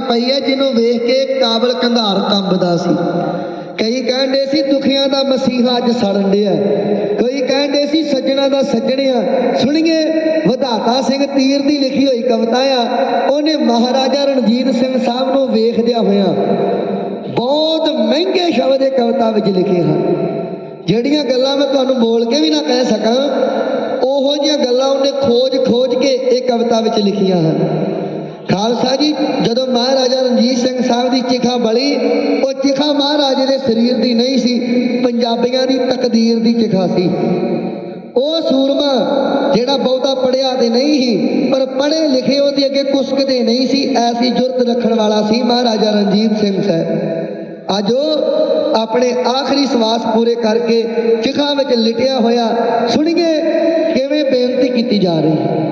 ਪਈ ਹੈ, ਜਿਹਨੂੰ ਵੇਖ ਕੇ ਕਾਬਲ ਕੰਧਾਰ ਕੰਬਦਾ ਸੀ। ਕਈ ਕਹਿੰਦੇ ਸੀ, ਦੁਖੀਆਂ ਦਾ ਮਸੀਹਾ ਅੱਜ ਸੜਨ ਡਿਆ। ਕੋਈ ਕਹਿੰਦੇ ਸੀ, ਸੱਜਣਾ ਦਾ ਸੱਜਣਿਆ। ਸੁਣੀਏ, ਵਧਾਤਾ ਸਿੰਘ ਤੀਰ ਦੀ ਲਿਖੀ ਹੋਈ ਕਵਿਤਾ ਆ। ਉਹਨੇ ਮਹਾਰਾਜਾ ਰਣਜੀਤ ਸਿੰਘ ਸਾਹਿਬ ਨੂੰ ਵੇਖਦਿਆਂ ਹੋਇਆ ਬਹੁਤ ਮਹਿੰਗੇ ਸ਼ਬਦ ਇਹ ਕਵਿਤਾ ਵਿੱਚ ਲਿਖੇ ਹਨ। ਜਿਹੜੀਆਂ ਗੱਲਾਂ ਮੈਂ ਤੁਹਾਨੂੰ ਬੋਲ ਕੇ ਵੀ ਨਾ ਕਹਿ ਸਕਾਂ, ਉਹੋ ਜਿਹੀਆਂ ਗੱਲਾਂ ਉਹਨੇ ਖੋਜ ਖੋਜ ਕੇ ਇਹ ਕਵਿਤਾ ਵਿੱਚ ਲਿਖੀਆਂ ਹਨ। ਖਾਲਸਾ ਜੀ, ਜਦੋਂ ਮਹਾਰਾਜਾ ਰਣਜੀਤ ਸਿੰਘ ਸਾਹਿਬ ਦੀ ਚਿਖਾ ਬਲੀ, ਉਹ ਚਿਖਾ ਮਹਾਰਾਜੇ ਦੇ ਸਰੀਰ ਦੀ ਨਹੀਂ ਸੀ, ਪੰਜਾਬੀਆਂ ਦੀ ਤਕਦੀਰ ਦੀ ਚਿਖਾ ਸੀ। ਉਹ ਸੂਰਮਾ ਜਿਹੜਾ ਬਹੁਤਾ ਪੜਿਆ ਤੇ ਨਹੀਂ ਸੀ, ਪਰ ਪੜ੍ਹੇ ਲਿਖੇ ਉਹਦੇ ਅੱਗੇ ਕੁਸਕਦੇ ਨਹੀਂ ਸੀ, ਐਸੀ ਜੁਰਤ ਰੱਖਣ ਵਾਲਾ ਸੀ ਮਹਾਰਾਜਾ ਰਣਜੀਤ ਸਿੰਘ ਸਾਹਿਬ। ਅੱਜ ਉਹ ਆਪਣੇ ਆਖਰੀ ਸਵਾਸ ਪੂਰੇ ਕਰਕੇ ਚਿਖਾ ਵਿੱਚ ਲਿਟਿਆ ਹੋਇਆ, ਸੁਣੀਏ ਕਿਵੇਂ ਬੇਨਤੀ ਕੀਤੀ ਜਾ ਰਹੀ ਹੈ।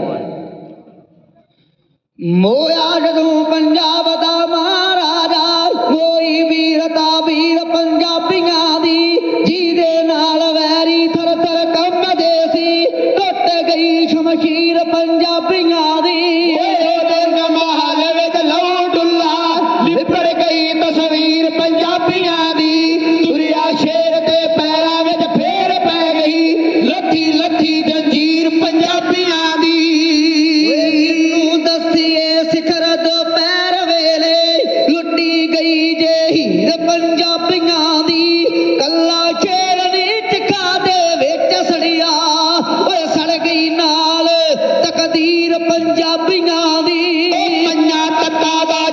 ਮੋਇਆ ਜਦੋਂ ਪੰਜਾਬ ਦਾ ਮਹਾਰਾਜਾ, ਕੋਈ ਵੀਰਤਾ ਵੀਰ ਪੰਜਾਬੀਆਂ ਦੀ, ਜਿਹਦੇ ਨਾਲ ਵੈਰੀ ਥਰ ਥਰ ਕੰਬਦੇ ਸੀ, ਟੁੱਟ ਗਈ ਸ਼ਮਸ਼ੀਰ ਪੰਜਾਬੀਆਂ ਦੀ। ਉਹਦੇ ਮਹੱਲ ਵਿੱਚ ਲਹੂ ਡੁੱਲਾ ਲਿਪੜ ਗਈ ਤਸਵੀਰ ਪੰਜਾਬੀਆਂ ਦੀ, ਤੁਰਿਆ ਸ਼ੇਰ ਪੰਜਾਬੀਆਂ ਦੀ ਕੱਲਾ ਸ਼ੇਰ ਟਿਕਾ ਦੇ ਵਿੱਚ ਸੜਿਆ। ਓਏ ਸੜ ਗਈ ਨਾਲ ਤਕਦੀਰ ਪੰਜਾਬੀਆਂ ਦੀ। ਉਹ ਪੰਜਾਂ ਦਾ